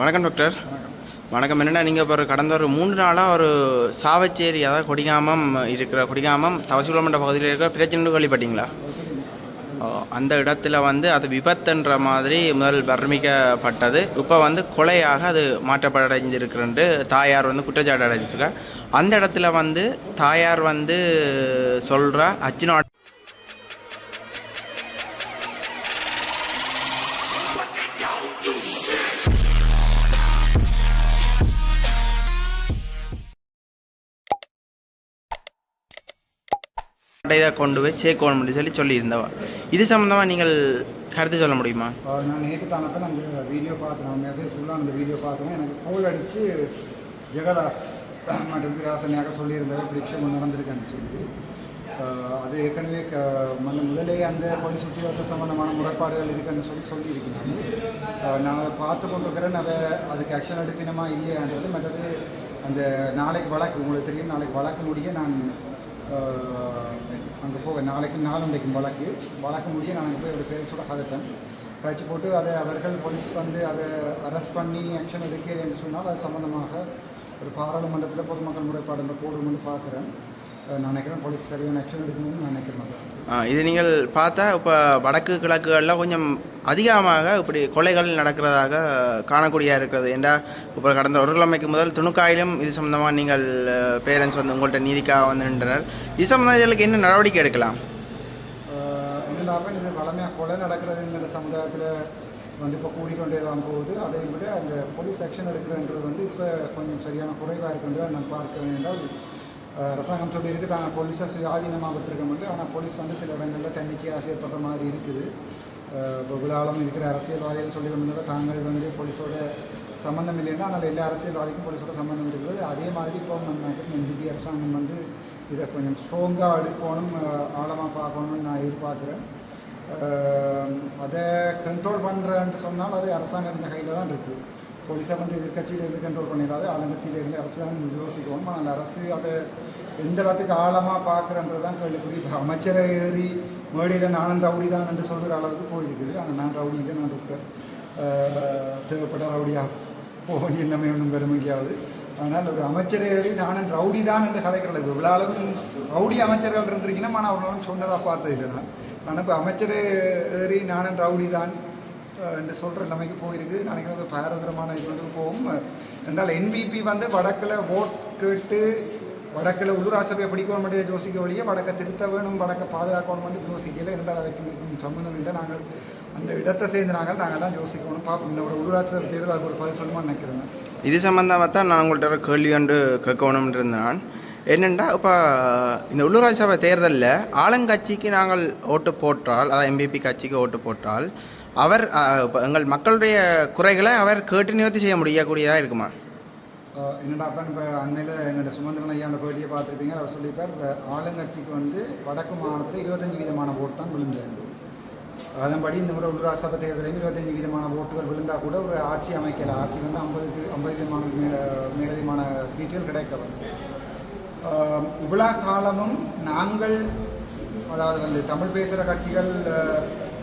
வணக்கம் டாக்டர். வணக்கம். என்னென்னா நீங்கள் இப்போ கடந்த ஒரு மூன்று நாளாக ஒரு சாவச்சேரி அதாவது கொடிகாமம் இருக்கிற கொடிகாமம் தவசிகுளமண்ட பகுதியில் இருக்கிற பிரச்சனை கேள்விப்பட்டீங்களா? அந்த இடத்துல வந்து அது விபத்துன்ற மாதிரி முதல் வர்ணிக்கப்பட்டது. இப்போ வந்து கொலையாக அது மாற்றப்படைஞ்சிருக்கிறன்ட்டு தாயார் வந்து குற்றச்சாட்டு அடைஞ்சிருக்கார் அந்த இடத்துல வந்து தாயார் வந்து சொல்கிறா அச்சினோ கொண்டு போய் சேர்க்கணும்னு சொல்லி சொல்லியிருந்தவா. இது சம்மந்தமாக நீங்கள் கருத்து சொல்ல முடியுமா? நான் நேற்று தானப்ப நான் அந்த வீடியோ பார்த்தேன். நான் ஃபேஸ்புக்கில் அந்த வீடியோ பார்த்தேன். எனக்கு கோல் அடித்து ஜெகதாஸ் மற்றும் ராசனியாக சொல்லியிருந்தவர் இப்படி நடந்திருக்கேன்னு சொல்லி. அது ஏற்கனவே க முதலே அந்த போலீஸ் உத்தியோகத்து சம்பந்தமான முறைப்பாடுகள் இருக்குன்னு சொல்லி சொல்லியிருக்கிறாங்க. நான் அதை பார்த்து கொண்டிருக்கிறேன். அவ அதுக்கு ஆக்ஷன் எடுப்பினமா இல்லையான்றது மற்றது அந்த நாளைக்கு வழக்கு உங்களுக்கு தெரியும் நாளைக்கு வழக்கு முடிய நான் அங்கே போவேன் நாளைக்கு நாளண்டைக்கும் வழக்கு. வழக்கு முடிய நான் அங்கே போய் ஒரு பேர் சொல்ல கதைப்பேன் கழிச்சு போட்டு அதை அவர்கள் போலீஸ் வந்து அதை அரெஸ்ட் பண்ணி ஆக்ஷன் எடுக்கிறேன்னு சொன்னால் அது சம்மந்தமாக ஒரு பாராளுமன்றத்தில் பொதுமக்கள் முறைப்பாடுன்ற போடுமென்னு பார்க்குறேன். நினைக்கிறேன் போலீஸ் சரியான ஆக்ஷன் எடுக்கணும்னு நான் நினைக்கிறேன் இது நீங்கள் பார்த்தா இப்போ வடக்கு கிழக்குகளில் கொஞ்சம் அதிகமாக இப்படி கொலைகள் நடக்கிறதாக காணக்கூடியதாக இருக்கிறது. ஏண்டா இப்போ கடந்த ஒரு கிழமைக்கு முதல் துணுக்காயிலும் இது சம்மந்தமாக நீங்கள் பேரண்ட்ஸ் வந்து உங்கள்கிட்ட நீதிக்காக வந்து நின்றனர். இது சம்மந்தமாக இதுகளுக்கு என்ன நடவடிக்கை எடுக்கலாம்? ஆஹ் என்னடாப்ப இது வளமையாக கொலை நடக்கிறதுங்கிற சமுதாயத்தில் வந்து இப்போ கூடிக்கொண்டே தான் போகுது. அதை விட அந்த போலீஸ் ஆக்ஷன் எடுக்கிறன்றது வந்து இப்போ கொஞ்சம் சரியான குறைவாக இருக்குன்றதை நான் பார்க்கிறேன் என்றால் அரசாங்கம் சொல்லியிருக்கு. தான் போலீஸை சுயாதீனமாக விட்டுருக்க ஆனால் போலீஸ் வந்து சில இடங்களில் தன்னிச்சையாக செயற்படுற மாதிரி இருக்குது. ஆஹ் இப்போ இருக்கிற அரசியல்வாதிகள் சொல்லி கொண்டிருந்தால் தாங்கள் வந்து போலீஸோட சம்மந்தம் இல்லைன்னா ஆனால் எல்லா அரசியல்வாதிக்கும் போலீஸோட சம்மந்தம் இருக்கிறது அதே மாதிரி இப்போ என்பிபி அரசாங்கம் வந்து இதை கொஞ்சம் ஸ்ட்ராங்காக எடுக்கணும் ஆழமாக பார்க்கணும்னு நான் எதிர்பார்க்குறேன். அதை கண்ட்ரோல் பண்ணுறேன்னு சொன்னால் அது அரசாங்கத்தின் கையில் தான் இருக்குது போலீஸை வந்து எதிர்கட்சியிலேருந்து கண்ட்ரோல் பண்ணிடாது ஆளுங்கட்சியிலேருந்து அரசு தான் யோசிக்கணும். ஆனால் அரசு அதை எந்த இடத்துக்கு ஆழமாக பார்க்குறன்றது தான் கேள்விக்குறி. இப்போ அமைச்சரை ஏறி மேடையில் நானும் ரவுடி தான் என்று சொல்கிற அளவுக்கு போயிருக்குது. ஆனால் நான் ரவுடி இல்லை நான் டாக்டர் தேவைப்பட்ட ரவுடியாக போக எல்லாமே ஒன்றும் பெருமைக்காவது ஆனால் ஒரு அமைச்சரை ஏறி நானும் ரவுடி தான் என்று கதைக்கிறது. விழாலும் ரவுடி அமைச்சர்கள் இருந்திருக்கீங்கன்னா நான் அவர்களும் சொன்னதாக பார்த்தது இல்லை நான். ஆனால் இப்போ அமைச்சரை ஏறி நானும் ரவுடி தான் என்று சொல்கிற நிலைமைக்கு போயிருக்கு. நினைக்கிறது பாரதூரமான இது போகும். என்றால் என்பிபி வந்து வடக்கில் ஓட் கேட்டு வடக்கில் உள்ளூராட்சி சபையை பிடிக்கணும் மட்டும் யோசிக்க வழியே வடக்கை திருத்த வேணும் வடக்கை பாதுகாக்கணும் மட்டும் யோசிக்கல. என்றால் அவைக்கு சம்மந்தம் இல்லை. நாங்கள் அந்த இடத்தை சேர்ந்து நாங்கள் நாங்கள் தான் யோசிக்கணும். பார்ப்போம் இந்த ஒரு உள்ளூராட்சி சபை தேர்தல் அதுக்கு ஒரு பதில் சொல்லுமா நினைக்கிறேன் இது சம்மந்தமாக தான் நான் உங்கள்கிட்ட ஒரு கேள்வி ஒன்று கேட்கணும்னு இருந்தேன். என்னென்னா இப்போ இந்த உள்ளூராட்சி சபை தேர்தலில் ஆளுங்கட்சிக்கு நாங்கள் ஓட்டு போட்டால் அதாவது எம்பிபி கட்சிக்கு ஓட்டு போட்டால் அவர் எங்கள் மக்களுடைய குறைகளை அவர் கேட்டு நிவர்த்தி செய்ய முடியக்கூடியதாக இருக்குமா? என்னோட என்னடா அப்போ இப்போ அண்மையில் என்னோட சுமந்திரன் ஐயாண்ட பேட்டியை பார்த்துருப்பீங்க அவர் சொல்லியிருப்பார் ஆளுங்கட்சிக்கு வந்து வடக்கு மாநிலத்தில் இருபத்தஞ்சி வீதமான ஓட்டு தான் விழுந்தது. அதன்படி இந்த முறை உள்ளூர் சபை தேர்தலையும் இருபத்தஞ்சி வீதமான ஓட்டுகள் விழுந்தால் கூட ஒரு ஆட்சி அமைக்கல. ஆட்சி வந்து ஐம்பதுக்கு ஐம்பது விதமான மே- மேலதிகமான சீட்டுகள் கிடைக்கல. இவ்வளோ காலமும் நாங்கள் அதாவது வந்து தமிழ் பேசுகிற கட்சிகள்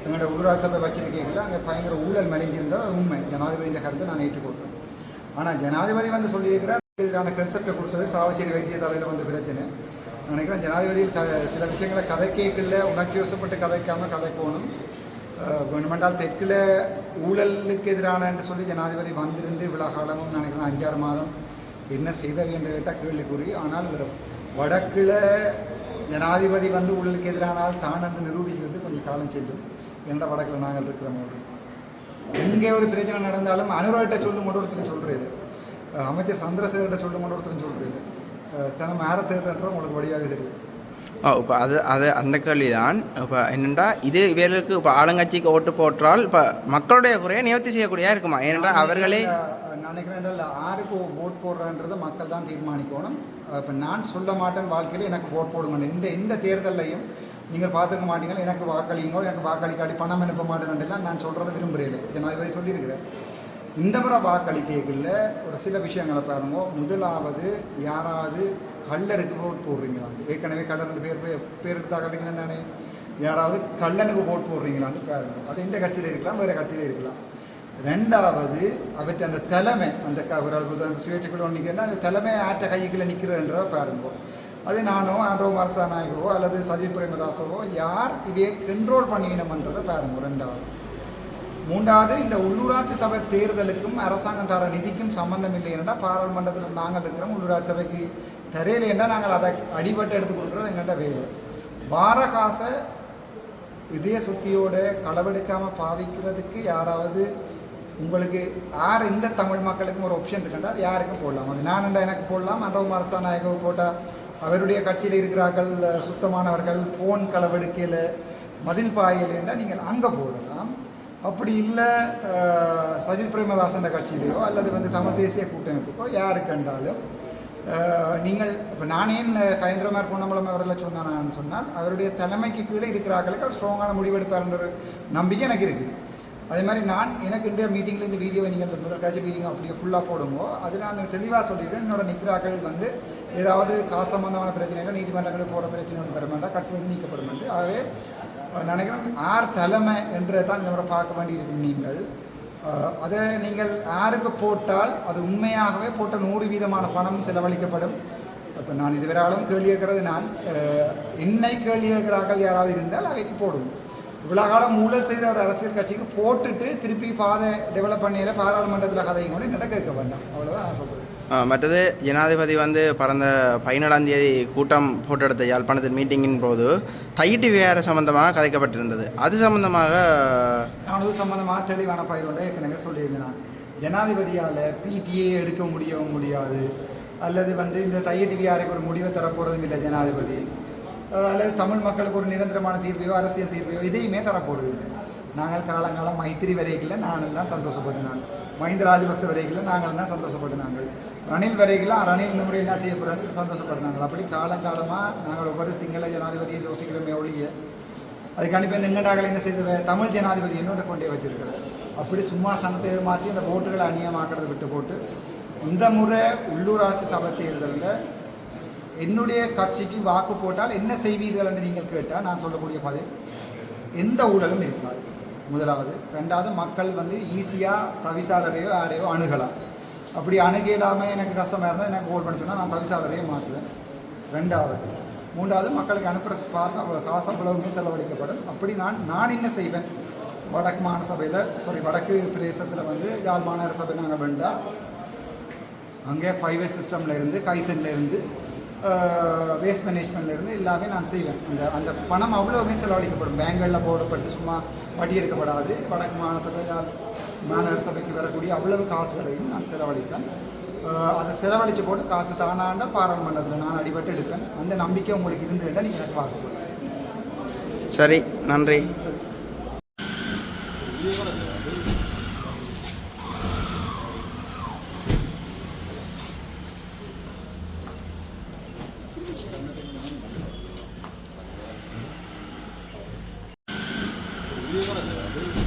எங்களோட உள்ளூராட்சி சபை வச்சிருக்கீங்களா அங்கே பயங்கர ஊழல் மலிஞ்சிருந்தது. அது உண்மை. ஜனாதிபதியின் கருத்தை நான் ஏற்றுக்கொள்கிறேன் ஆனால் ஜனாதிபதி வந்து சொல்லியிருக்கிறார் எதிரான கன்செப்டை கொடுத்தது சாவச்சேரி வைத்தியசாலையில் வந்து பிரச்சனை. நினைக்கிறேன் ஜனாதிபதியில் க சில விஷயங்களை கதை கேட்கல உணர்ச்சி வசப்பட்டு கதைக்காமல் கதை போகணும் கவர்மெண்டால் தெற்கில் ஊழலுக்கு எதிரான என்று சொல்லி ஜனாதிபதி வந்திருந்து இவ்வளோ காலமும் நினைக்கிறேன் அஞ்சாறு மாதம் என்ன செய்த வேண்டும் கேட்டால் கேள்விக்குறி. ஆனால் வடக்கில் ஜனாதிபதி வந்து ஊழலுக்கு எதிரானால் தான் என்று நிரூபிக்கிறது கொஞ்சம் காலம் செல்லும். என்னடா வடக்கில் நாங்கள் இருக்கிற போது எங்கே ஒரு பிரச்சனை நடந்தாலும் அனுராகிட்ட சொல்லும் கொண்டு ஒருத்தர் சொல்கிறது அமைச்சர் சந்திரசேகர்கிட்ட சொல்லும் கொண்டு ஒருத்தர் சொல்கிறது ஸ்தலம் யாரை தேர்தல்ன்ற உங்களுக்கு வழியாக தெரியும். ஓ இப்போ அது அது அந்த கேள்வி தான் இப்போ என்னென்றா இது இவர்களுக்கு இப்போ ஆளுங்கட்சிக்கு ஓட்டு போட்டால் இப்போ மக்களுடைய குறையை நிவர்த்தி செய்யக்கூடியதாக இருக்குமா? ஏனென்றால் அவர்களே நான் நினைக்கிறேன் என்றால் யாருக்கு ஓட் போடுறன்றதை மக்கள் தான் தீர்மானிக்கணும். இப்போ நான் சொல்ல மாட்டேன் வாழ்க்கையில் எனக்கு ஓட் போடுங்க இந்த இந்த தேர்தலையும் நீங்கள் பார்த்துக்க மாட்டீங்க எனக்கு வாக்களிங்க எனக்கு வாக்களிக்காட்டி பணம் அனுப்ப மாட்டேன்ட்டுலாம் நான் சொல்கிறத விரும்புகிறேன். ஜனாதிபதி சொல்லியிருக்கிறேன். இந்த முறை வாக்களிக்கல ஒரு சில விஷயங்களை பாருங்க. முதலாவது யாராவது கள்ளருக்கு ஓட் போடுறீங்களா? ஏற்கனவே கள்ளர் பேர் பேர் பேர் எடுத்தா கட்டிங்கன்னா தானே? யாராவது கள்ளனுக்கு ஓட் போடுறீங்களான்னு பாருங்க. அது இந்த கட்சியில் இருக்கலாம் வேறு கட்சியில் இருக்கலாம். ரெண்டாவது அவற்றை அந்த தலைமை அந்த ஒரு அந்த சுயேட்சைக்குள்ள நிற்கிறதுனா அந்த தலைமை ஆற்ற கைக்குள்ளே நிற்கிறதுன்றதை பாருங்க. அது நானோ ஆண்ட்ரோ மார்சா நாயகவோ அல்லது சஜித் பிரேமதாசவோ யார் இவையை கண்ட்ரோல் பண்ணிவினம்ன்றதை பாருங்க ரெண்டாவது. மூன்றாவது இந்த உள்ளூராட்சி சபை தேர்தலுக்கும் அரசாங்கம் தர நிதிக்கும் சம்பந்தம் இல்லை என்றால் பாராளுமன்றத்தில் நாங்கள் இருக்கிறோம் உள்ளூராட்சி சபைக்கு தரையில் என்றால் நாங்கள் அதை அடிபட்டு எடுத்து கொடுக்குறது எங்கள்கிட்ட வேறு. வார இதய சுத்தியோட களவெடுக்காமல் பாவிக்கிறதுக்கு யாராவது உங்களுக்கு யார் எந்த தமிழ் மக்களுக்கும் ஒரு ஆப்ஷன் இருக்குன்றா அது யாருக்கும் போடலாம். அது நான் எனக்கு போடலாம் அன்றவ மரசா நாயகவு போட்டால் அவருடைய கட்சியில் இருக்கிறார்கள் சுத்தமானவர்கள் போன் களவெடுக்கையில் மதில் பாயலைன்னா என்றால் நீங்கள் அங்கே போடலாம். அப்படி இல்லை சஜித் பிரேமதாசன் கட்சியிலையோ அல்லது வந்து தமிழ் தேசிய கூட்டமைப்புக்கோ யாரு கண்டாலும் நீங்கள் இப்போ நானே கயந்திரமார் பொன்னம்பலம் அவர்களை சொன்னான்னு சொன்னால் அவருடைய தலைமைக்கு கீழே இருக்கிறார்களுக்கு அவர் ஸ்ட்ராங்கான முடிவெடுப்பார்ன்ற ஒரு நம்பிக்கை எனக்கு இருக்குது. அதே மாதிரி நான் எனக்கு இந்த மீட்டிங்கில் இந்த வீடியோவை நீங்கள் முதல் காட்சி மீட்டிங் அப்படியே ஃபுல்லாக போடுமோ அது நான் தெளிவாக சொல்லிடுறேன். என்னோட நிற்கிறார்கள் வந்து ஏதாவது காசு சம்பந்தமான பிரச்சனைகள் நீதிமன்றங்களுக்கு போகிற பிரச்சனை ஒன்று பெற வேண்டாம் கட்சி வந்து நீக்கப்படும். என்று ஆகவே நினைக்கிறேன் ஆர் தலைமை என்றதை தான் இந்த முறை பார்க்க வேண்டியிருக்கும் நீங்கள். அதை நீங்கள் யாருக்கு போட்டால் அது உண்மையாகவே போட்ட நூறு வீதமான பணம் செலவழிக்கப்படும். இப்போ நான் இதுவரையாலும் கேள்வி கேட்கறது நான் என்னை கேள்வி கேட்கிறார்கள் யாராவது இருந்தால் அவைக்கு போடுவோம். இவ்வளோ காலம் ஊழல் செய்த ஒரு அரசியல் கட்சிக்கு போட்டுட்டு திருப்பி பாதை டெவலப் பண்ணியில பாராளுமன்றத்தில் கதையும் கூட நடக்க வைக்க வேண்டாம். அவ்வளோதான் நான் சொல்கிறேன் மற்றது ஜனாதிபதி வந்து பறந்த பதினேழாம் தேதி கூட்டம் போட்டெடுத்த யாழ்ப்பாணத்தில் மீட்டிங்கின் போது தையிட்டு விவகார சம்பந்தமாக கதைக்கப்பட்டிருந்தது. அது சம்பந்தமாக நான் இது சம்பந்தமாக தெளிவான பயிரோட ஏற்கனவே சொல்லியிருந்தேன் நான் ஜனாதிபதியால் பிடிஏ எடுக்க முடியவும் முடியாது. அல்லது வந்து இந்த தையட்டி விஆருக்கு ஒரு முடிவை தரப்போகிறதும் இல்லை ஜனாதிபதி. அல்லது தமிழ் மக்களுக்கு ஒரு நிரந்தரமான தீர்வையோ அரசியல் தீர்வையோ இதையுமே தரப்போடுது இல்லை நாங்கள் காலங்காலம் மைத்திரி வரைகளில் நானும் தான் சந்தோஷப்பட்டு நான். மஹிந்த ராஜபக்ச வரைகளில் நாங்கள் தான் சந்தோஷப்பட்டு நாங்கள். ரணில் வரைகளில் ரணில் இந்த முறை என்ன செய்ய போகிறாங்க சந்தோஷப்படுறாங்க அப்படி காலங்காலமாக நாங்கள் ஒவ்வொரு சிங்கள ஜனாதிபதியை யோசிக்கிறோமே ஒழிய அதுக்காண்டி இப்போ எங்கடாக்கள் என்ன செய்த தமிழ் ஜனாதிபதி என்னோட கொண்டே வச்சிருக்கிறார். அப்படி சும்மா சனத்தை மாற்றி அந்த ஓட்டுகளை அந்நியமாக்கிறத விட்டு போட்டு இந்த முறை உள்ளூராட்சி சபை தேர்தலில் என்னுடைய கட்சிக்கு வாக்கு போட்டால் என்ன செய்வீர்கள் என்று நீங்கள் கேட்டால் நான் சொல்லக்கூடிய பதில் எந்த ஊழலும் இருக்காது. முதலாவது. ரெண்டாவது மக்கள் வந்து ஈஸியாக தவிசாளரையோ யாரையோ அணுகலாம். அப்படி அணுக இல்லாமல் எனக்கு கஷ்டமாக இருந்தால் எனக்கு கோல் பண்ண சொன்னால் நான் தவிசாளரையே மாற்றுவேன் ரெண்டாவது. மூன்றாவது மக்களுக்கு அனுப்புகிற காசு காசு அவ்வளவுமே செலவழிக்கப்படும். அப்படி நான் நான் என்ன செய்வேன்? வடக்கு மாநில சபையில் சாரி வடக்கு பிரதேசத்தில் வந்து யாழ் மாநகர சபை நாங்கள் வேண்டாம் அங்கே ஃபைவ் வே சிஸ்டமில் இருந்து கைசன்ல இருந்து வேஸ்ட் மேனேஜ்மெண்ட்ல இருந்து எல்லாமே நான் செய்வேன். அந்த அந்த பணம் அவ்வளோவுமே செலவழிக்கப்படும். பேங்குகளில் போடப்பட்டு சும்மா வட்டி எடுக்கப்படாது. வடக்கு மாநகர மாநகர சபைக்கு வரக்கூடிய அவ்வளவு காசுகளையும் நான் செலவழிப்பேன். அதை செலவழித்து போட்டு காசு தானாண்ட பாராளுமன்றத்தில் நான் அடிபட்டு எடுப்பேன். அந்த நம்பிக்கை உங்களுக்கு இருந்துட்டா நீங்கள் எனக்கு பார்க்க சரி நன்றி. というもの。